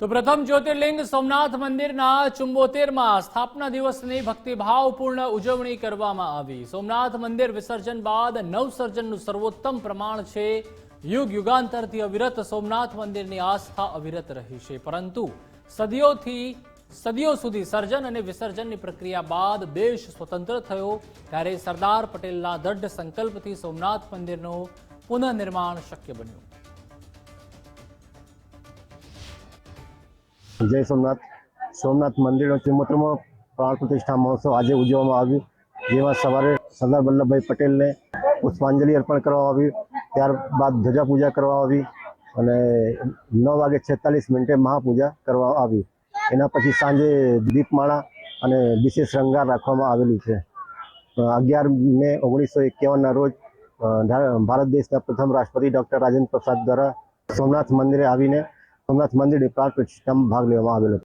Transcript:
તો પ્રથમ જ્યોતિર્લિંગ સોમનાથ મંદિરના ચુંબોતેરમાં સ્થાપના દિવસની ભક્તિભાવપૂર્ણ ઉજવણી કરવામાં આવી. સોમનાથ મંદિર વિસર્જન બાદ નવસર્જનનું સર્વોત્તમ પ્રમાણ છે. યુગ યુગાંતરથી અવિરત સોમનાથ મંદિરની આસ્થા અવિરત રહી છે. પરંતુ સદીઓથી, સદીઓ સુધી સર્જન અને વિસર્જનની પ્રક્રિયા બાદ દેશ સ્વતંત્ર થયો ત્યારે સરદાર પટેલના દૃઢ સંકલ્પથી સોમનાથ મંદિરનું પુનઃનિર્માણ શક્ય બન્યું. જય સોમનાથ. સોમનાથ મંદિરનો ચુમ્મોતેરમો પ્રાણ પ્રતિષ્ઠા મહોત્સવ આજે ઉજવવામાં આવ્યું. જેમાં સવારે સરદાર વલ્લભભાઈ પટેલને પુષ્પાંજલિ અર્પણ કરવામાં આવ્યું ત્યારબાદ ધ્વજા પૂજા કરવામાં આવી અને નવ વાગે છેતાલીસ મિનિટે મહાપૂજા કરવામાં આવી. એના પછી સાંજે દીપમાળા અને વિશેષ શૃંગાર રાખવામાં આવેલું છે. અગિયાર મે ઓગણીસો એકાવનના રોજ ભારત દેશના પ્રથમ રાષ્ટ્રપતિ ડૉક્ટર રાજેન્દ્ર પ્રસાદ દ્વારા સોમનાથ મંદિરે આવીને સોમનાથ મંદિરની પ્રાણ પ્રતિષ્ઠામાં ભાગ લેવામાં આવેલો